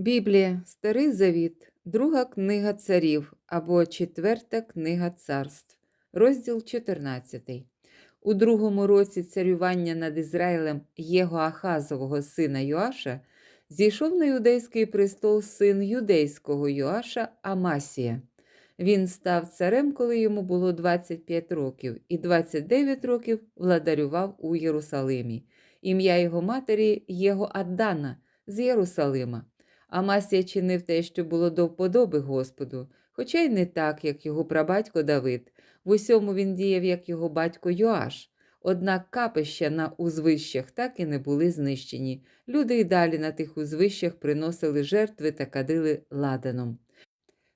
Біблія, Старий Завіт, Друга книга царів або Четверта книга царств, розділ 14. У другому році царювання над Ізраїлем Єгоахазового сина Йоаша зійшов на юдейський престол син юдейського Йоаша Амасія. Він став царем, коли йому було 25 років, і 29 років владарював у Єрусалимі. Ім'я його матері Єго Аддана з Єрусалима. Амасія чинив те, що було до вподоби Господу, хоча й не так, як його прабатько Давид. В усьому він діяв, як його батько Йоаш. Однак капища на узвищах так і не були знищені. Люди й далі на тих узвищах приносили жертви та кадили ладаном.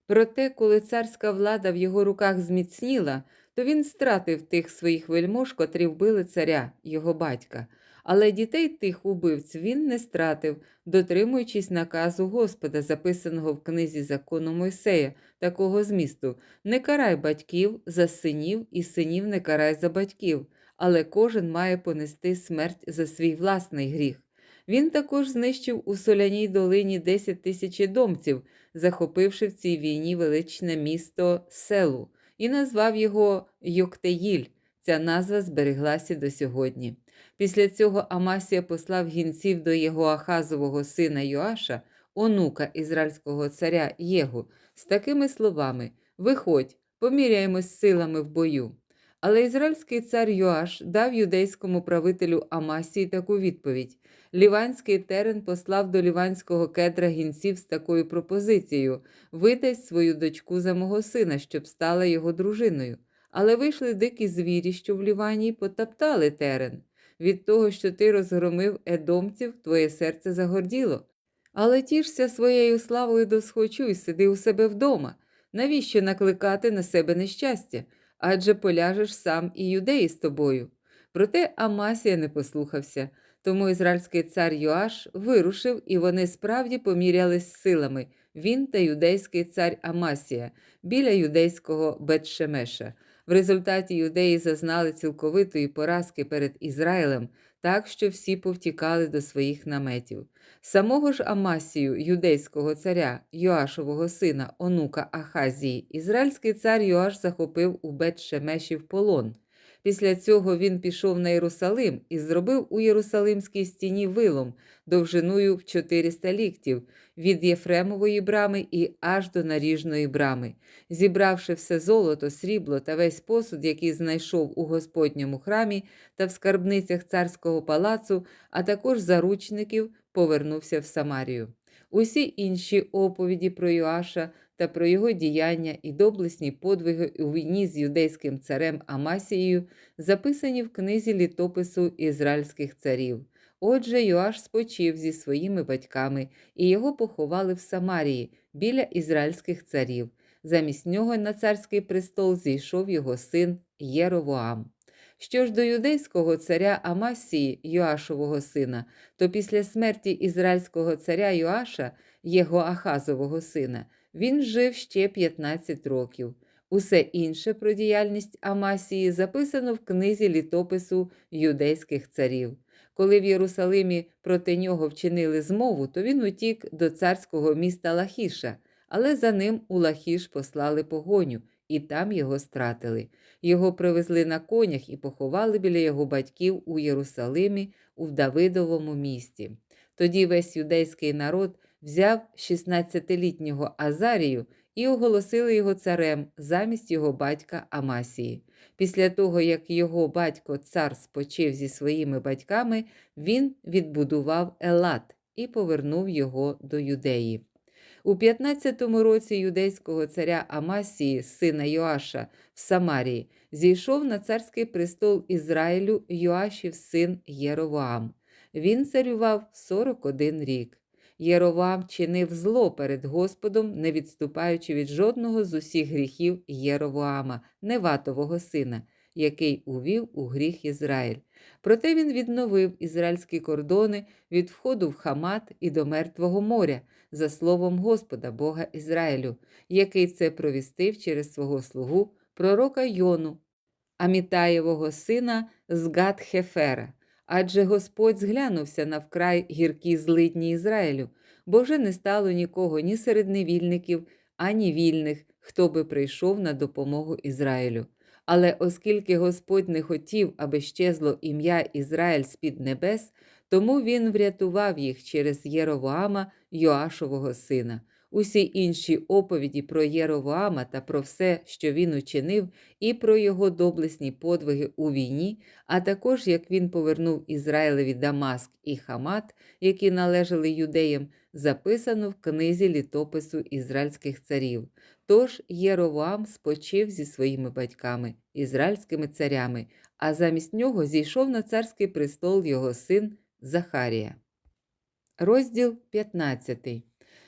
Проте, коли царська влада в його руках зміцніла, то він стратив тих своїх вельмож, котрі вбили царя, його батька. Але дітей тих убивць він не стратив, дотримуючись наказу Господа, записаного в книзі закону Мойсея, такого змісту: не карай батьків за синів і синів не карай за батьків, але кожен має понести смерть за свій власний гріх. Він також знищив у соляній долині 10 тисяч домців, захопивши в цій війні величне місто Селу, і назвав його Йоктеїль. Ця назва збереглася до сьогодні. Після цього Амасія послав гінців до його Ахазового сина Йоаша, онука ізраїльського царя Єгу, з такими словами: Виходь, поміряємось силами в бою. Але ізраїльський цар Йоаш дав юдейському правителю Амасії таку відповідь: Ліванський терен послав до ліванського кедра гінців з такою пропозицією: видай свою дочку за мого сина, щоб стала його дружиною. Але вийшли дикі звірі, що в Лівані, й потоптали терен. Від того, що ти розгромив едомців, твоє серце загорділо. Але тішся своєю славою досхочу й сиди у себе вдома. Навіщо накликати на себе нещастя? Адже поляжеш сам і юдеї з тобою. Проте Амасія не послухався, тому ізраїльський цар Йоаш вирушив, і вони справді помірялись силами він та юдейський цар Амасія біля юдейського Бетшемеша. В результаті юдеї зазнали цілковитої поразки перед Ізраїлем, так що всі повтікали до своїх наметів. Самого ж Амасію, юдейського царя, Йоашового сина, онука Ахазії, ізраїльський цар Йоаш захопив у Бет-Шемеші в полон. Після цього він пішов на Єрусалим і зробив у Єрусалимській стіні вилом довжиною в 400 ліктів від Єфремової брами і аж до наріжної брами. Зібравши все золото, срібло та весь посуд, який знайшов у Господньому храмі та в скарбницях царського палацу, а також заручників, повернувся в Самарію. Усі інші оповіді про Йоаша та про його діяння і доблесні подвиги у війні з юдейським царем Амасією записані в книзі літопису ізраїльських царів. Отже, Йоаш спочив зі своїми батьками, і його поховали в Самарії біля ізраїльських царів. Замість нього на царський престол зійшов його син Єровоам. Що ж до юдейського царя Амасії, Йоашового сина, то після смерті ізраїльського царя Йоаша, його Ахазового сина, він жив ще 15 років. Усе інше про діяльність Амасії записано в книзі літопису юдейських царів. Коли в Єрусалимі проти нього вчинили змову, то він утік до царського міста Лахіша, але за ним у Лахіш послали погоню, і там його стратили. Його привезли на конях і поховали біля його батьків у Єрусалимі у Давидовому місті. Тоді весь юдейський народ взяв 16-літнього Азарію і оголосили його царем замість його батька Амасії. Після того, як його батько цар спочив зі своїми батьками, він відбудував Елат і повернув його до юдеї. У 15-му році юдейського царя Амасії, сина Йоаша, в Самарії, зійшов на царський престол Ізраїлю Йоашів син Єровоам. Він царював 41 рік. Єровоам чинив зло перед Господом, не відступаючи від жодного з усіх гріхів Єровоама, Неватового сина, який увів у гріх Ізраїль. Проте він відновив ізраїльські кордони від входу в Хамат і до Мертвого моря, за словом Господа, Бога Ізраїлю, який це провістив через свого слугу, пророка Йону, Амітаєвого сина з Гат-Хефера. Адже Господь зглянувся на вкрай гіркі злидні Ізраїлю, бо вже не стало нікого ні серед невільників, ані вільних, хто би прийшов на допомогу Ізраїлю. Але оскільки Господь не хотів, аби щезло ім'я Ізраїль з-під небес, тому він врятував їх через Єровоама, Йоашового сина. Усі інші оповіді про Єровоама та про все, що він учинив, і про його доблесні подвиги у війні, а також як він повернув Ізраїлеві Дамаск і Хамат, які належали юдеям, записано в книзі літопису ізраїльських царів. Тож Єровоам спочив зі своїми батьками, ізраїльськими царями, а замість нього зійшов на царський престол його син Захарія. Розділ 15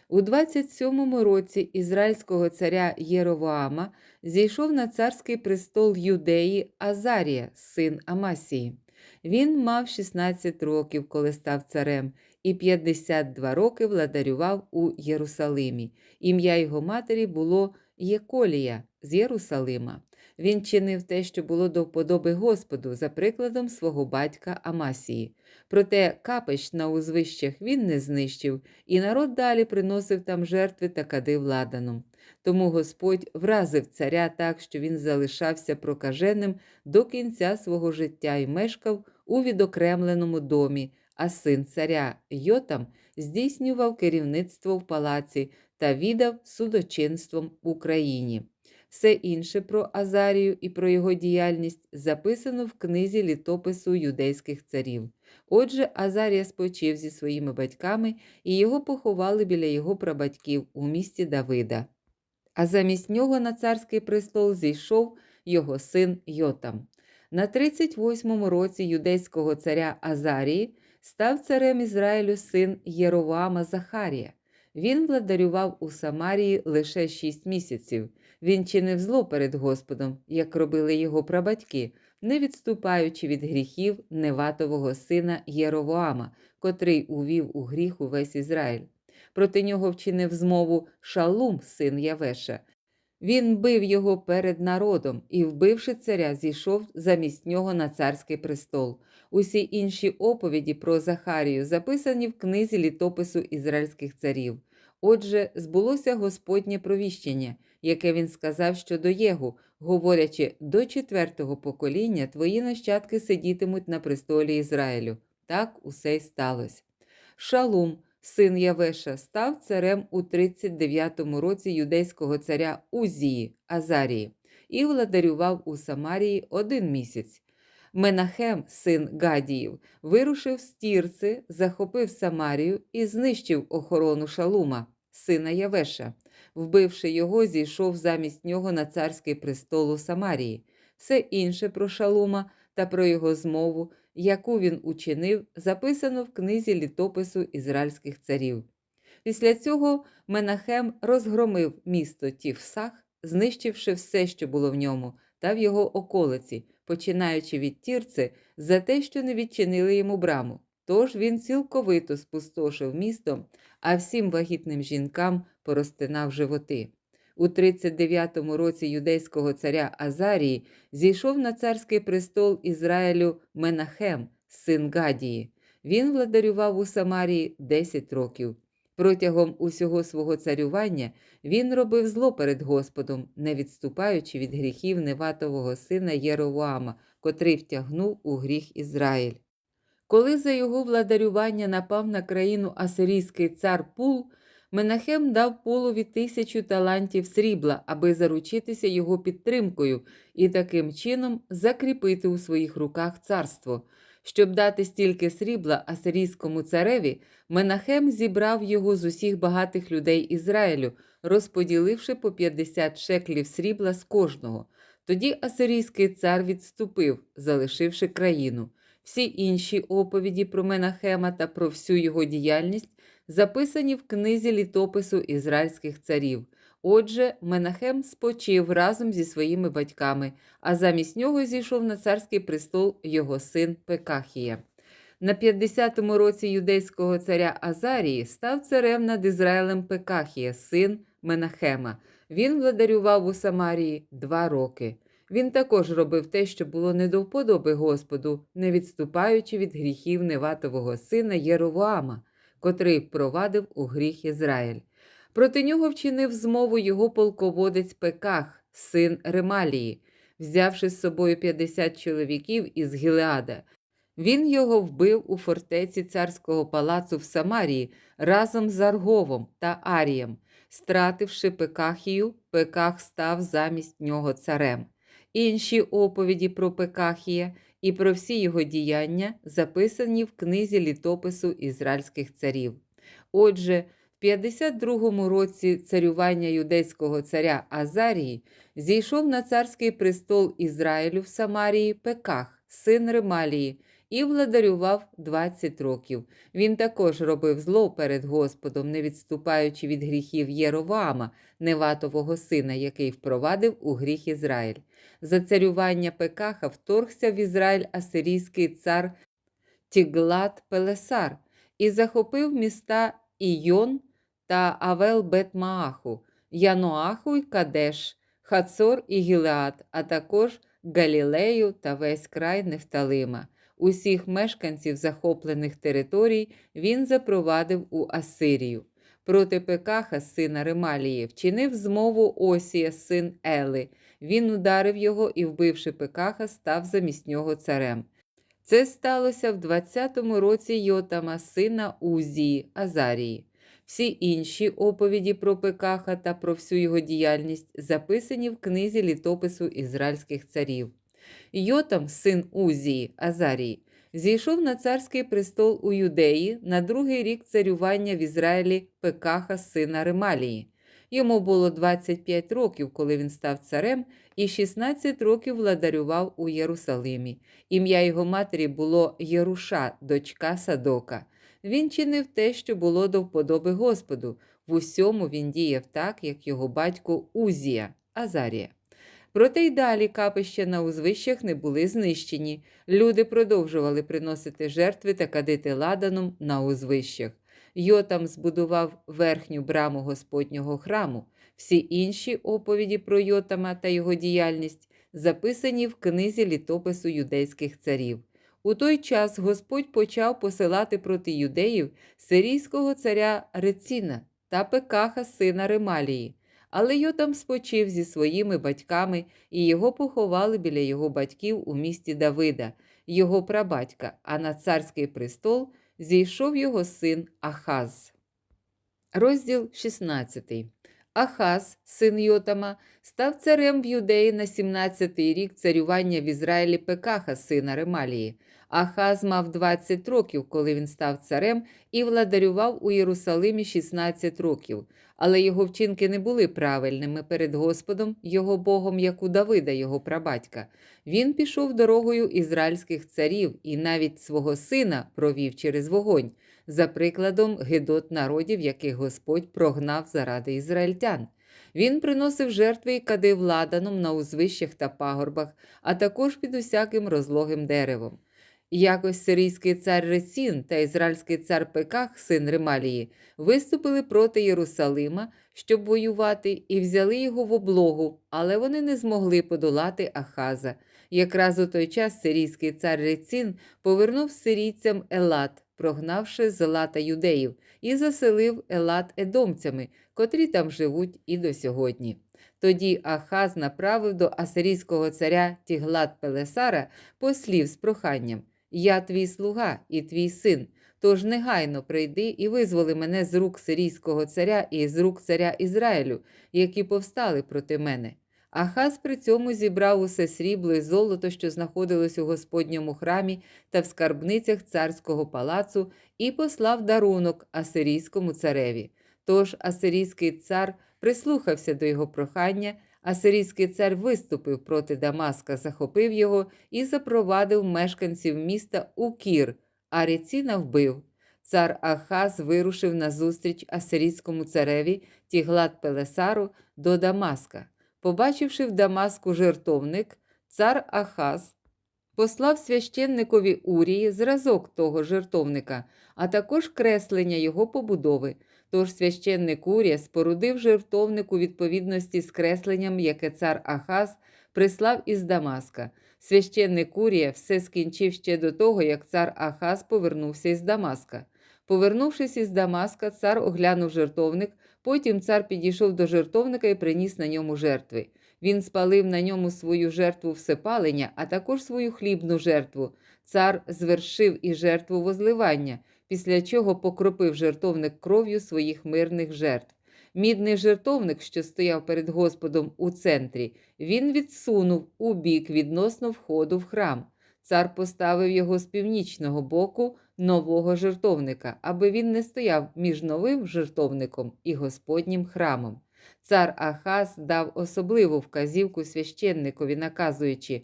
У 27-му році ізраїльського царя Єровоама зійшов на царський престол Юдеї Азарія, син Амасії. Він мав 16 років, коли став царем, і 52 роки владарював у Єрусалимі. Ім'я його матері було Єколія з Єрусалима. Він чинив те, що було до вподоби Господу, за прикладом свого батька Амасії. Проте капищ на узвищах він не знищив, і народ далі приносив там жертви та кадив ладаном. Тому Господь вразив царя так, що він залишався прокаженим до кінця свого життя і мешкав у відокремленому домі, а син царя Йотам здійснював керівництво в палаці та віддав судочинством Україні. Все інше про Азарію і про його діяльність записано в книзі літопису юдейських царів. Отже, Азарія спочив зі своїми батьками, і його поховали біля його прабатьків у місті Давида. А замість нього на царський престол зійшов його син Йотам. На 38-му році юдейського царя Азарії став царем Ізраїлю син Єровоама Захарія. Він владарював у Самарії лише шість місяців. Він чинив зло перед Господом, як робили його прабатьки, не відступаючи від гріхів Неватового сина Єровоама, котрий увів у гріх увесь Ізраїль. Проти нього вчинив змову Шалум, син Явеша. Він бив його перед народом і, вбивши царя, зійшов замість нього на царський престол. Усі інші оповіді про Захарію записані в книзі літопису ізраїльських царів. Отже, збулося Господнє провіщення, яке він сказав щодо Єгу, говорячи до четвертого покоління твої нащадки сидітимуть на престолі Ізраїлю. Так усе й сталося. Шалум, син Явеша, став царем у 39-му році юдейського царя Узії, Азарії, і владарював у Самарії один місяць. Менахем, син Гадіїв, вирушив з Тірци, захопив Самарію і знищив охорону Шалума, сина Явеша. Вбивши його, зійшов замість нього на царський престол у Самарії. Все інше про Шалума та про його змову, яку він учинив, записано в книзі літопису ізраїльських царів. Після цього Менахем розгромив місто Тівсах, знищивши все, що було в ньому, та в його околиці, починаючи від Тірци, за те, що не відчинили йому браму. Тож він цілковито спустошив місто, а всім вагітним жінкам порозтинав животи. У 39-му році юдейського царя Азарії зійшов на царський престол Ізраїлю Менахем, син Гадії. Він владарював у Самарії 10 років. Протягом усього свого царювання він робив зло перед Господом, не відступаючи від гріхів Неватового сина Єровоама, котрий втягнув у гріх Ізраїль. Коли за його владарювання напав на країну асирійський цар Пул, Менахем дав полові тисячу талантів срібла, аби заручитися його підтримкою і таким чином закріпити у своїх руках царство. Щоб дати стільки срібла асирійському цареві, Менахем зібрав його з усіх багатих людей Ізраїлю, розподіливши по 50 шеклів срібла з кожного. Тоді асирійський цар відступив, залишивши країну. Всі інші оповіді про Менахема та про всю його діяльність записані в книзі літопису ізраїльських царів. Отже, Менахем спочив разом зі своїми батьками, а замість нього зійшов на царський престол його син Пекахія. На 50-му році юдейського царя Азарії став царем над Ізраїлем Пекахія, син Менахема. Він владарював у Самарії два роки. Він також робив те, що було не до вподоби Господу, не відступаючи від гріхів Неватового сина Єровоама, котрий впровадив у гріх Ізраїль. Проти нього вчинив змову його полководець Пеках, син Ремалії, взявши з собою 50 чоловіків із Гілеада. Він його вбив у фортеці царського палацу в Самарії разом з Арговом та Арієм. Стративши Пекахію, Пеках став замість нього царем. Інші оповіді про Пекахія і про всі його діяння записані в книзі літопису ізраїльських царів. Отже, в 52-му році царювання юдейського царя Азарії зійшов на царський престол Ізраїлю в Самарії Пеках, син Ремалії, і владарював 20 років. Він також робив зло перед Господом, не відступаючи від гріхів Єроваама, Неватового сина, який впровадив у гріх Ізраїль. За царювання Пекаха вторгся в Ізраїль асирійський цар Тіглат Пелесар і захопив міста Ійон та Авел Бетмааху, Яноаху й Кадеш, Хацор і Гілеад, а також Галілею та весь край Нефталима. Усіх мешканців захоплених територій він запровадив у Асирію. Проти Пекаха, сина Ремалії, вчинив змову Осія, син Ели. Він ударив його і, вбивши Пекаха, став замість нього царем. Це сталося в 20-му році Йотама, сина Узії, Азарії. Всі інші оповіді про Пекаха та про всю його діяльність записані в книзі літопису ізраїльських царів. Йотам, син Узії, Азарії, зійшов на царський престол у Юдеї на другий рік царювання в Ізраїлі Пекаха, сина Ремалії. Йому було 25 років, коли він став царем, і 16 років владарював у Єрусалимі. Ім'я його матері було Єруша, дочка Садока. Він чинив те, що було до вподоби Господу. В усьому він діяв так, як його батько Узія, Азарія. Проте й далі капища на узвищах не були знищені. Люди продовжували приносити жертви та кадити ладаном на узвищах. Йотам збудував верхню браму Господнього храму. Всі інші оповіді про Йотама та його діяльність записані в книзі літопису юдейських царів. У той час Господь почав посилати проти юдеїв сирійського царя Реціна та Пекаха, сина Ремалії. Але Йотам спочив зі своїми батьками, і його поховали біля його батьків у місті Давида, його прабатька, а на царський престол зійшов його син Ахаз. Розділ 16. Ахаз, син Йотама, став царем в Юдеї на 17-й рік царювання в Ізраїлі Пекаха, сина Ремалії. Ахаз мав 20 років, коли він став царем, і владарював у Єрусалимі 16 років. Але його вчинки не були правильними перед Господом, його Богом, як у Давида, його прабатька. Він пішов дорогою ізраїльських царів і навіть свого сина провів через вогонь, за прикладом гидот народів, яких Господь прогнав заради ізраїльтян. Він приносив жертви і кадив ладаном на узвищах та пагорбах, а також під усяким розлогим деревом. Якось сирійський цар Рецін та ізраїльський цар Пеках, син Ремалії, виступили проти Єрусалима, щоб воювати, і взяли його в облогу, але вони не змогли подолати Ахаза. Якраз у той час сирійський цар Рецін повернув сирійцям Елат, прогнавши з Елата юдеїв, і заселив Елат едомцями, котрі там живуть і до сьогодні. Тоді Ахаз направив до асирійського царя Тіглат Пелесара послів з проханням Я твій слуга і твій син, тож негайно прийди і визволи мене з рук сирійського царя і з рук царя Ізраїлю, які повстали проти мене. Ахаз при цьому зібрав усе срібло і золото, що знаходилось у Господньому храмі та в скарбницях царського палацу, і послав дарунок асирійському цареві. Тож асирійський цар прислухався до його прохання, асирійський цар виступив проти Дамаска, захопив його і запровадив мешканців міста у Кір, а Реціна вбив. Цар Ахаз вирушив назустріч асирійському цареві Тіглат Пелесару до Дамаска. Побачивши в Дамаску жертовник, цар Ахаз послав священникові Урії зразок того жертовника, а також креслення його побудови. Тож священник Урія спорудив жертовник у відповідності з кресленням, яке цар Ахаз прислав із Дамаска. Священник Курія все скінчив ще до того, як цар Ахаз повернувся із Дамаска. Повернувшись із Дамаска, цар оглянув жертовник, потім цар підійшов до жертовника і приніс на ньому жертви. Він спалив на ньому свою жертву всепалення, а також свою хлібну жертву. Цар звершив і жертву возливання, після чого покропив жертовник кров'ю своїх мирних жертв. Мідний жертовник, що стояв перед Господом у центрі, він відсунув у бік відносно входу в храм. Цар поставив його з північного боку нового жертовника, аби він не стояв між новим жертовником і Господнім храмом. Цар Ахаз дав особливу вказівку священникові, наказуючи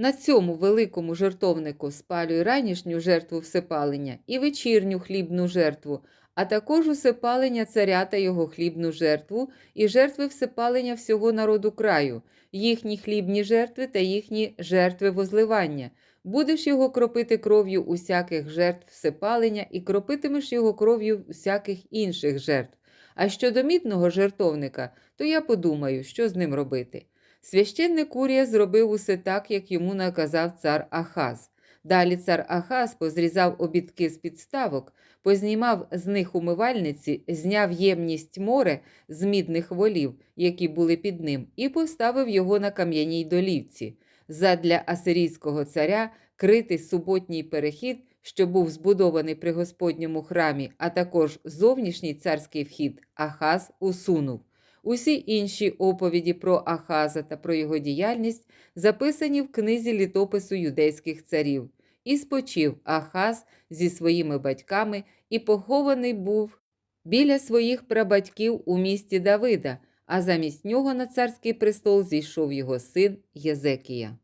на цьому великому жертовнику спалюй ранішню жертву всепалення і вечірню хлібну жертву, а також усепалення царя та його хлібну жертву і жертви всепалення всього народу краю, їхні хлібні жертви та їхні жертви возливання. Будеш його кропити кров'ю усяких жертв всепалення і кропитимеш його кров'ю усяких інших жертв. А щодо мідного жертовника, то я подумаю, що з ним робити. Священник Урія зробив усе так, як йому наказав цар Ахаз. Далі цар Ахаз позрізав обідки з підставок, познімав з них умивальниці, зняв ємність море з мідних волів, які були під ним, і поставив його на кам'яній долівці. Задля асирійського царя критий суботній перехід, що був збудований при Господньому храмі, а також зовнішній царський вхід, Ахаз усунув. Усі інші оповіді про Ахаза та про його діяльність записані в книзі літопису юдейських царів. І спочив Ахаз зі своїми батьками і похований був біля своїх прабатьків у місті Давида, а замість нього на царський престол зійшов його син Єзекія.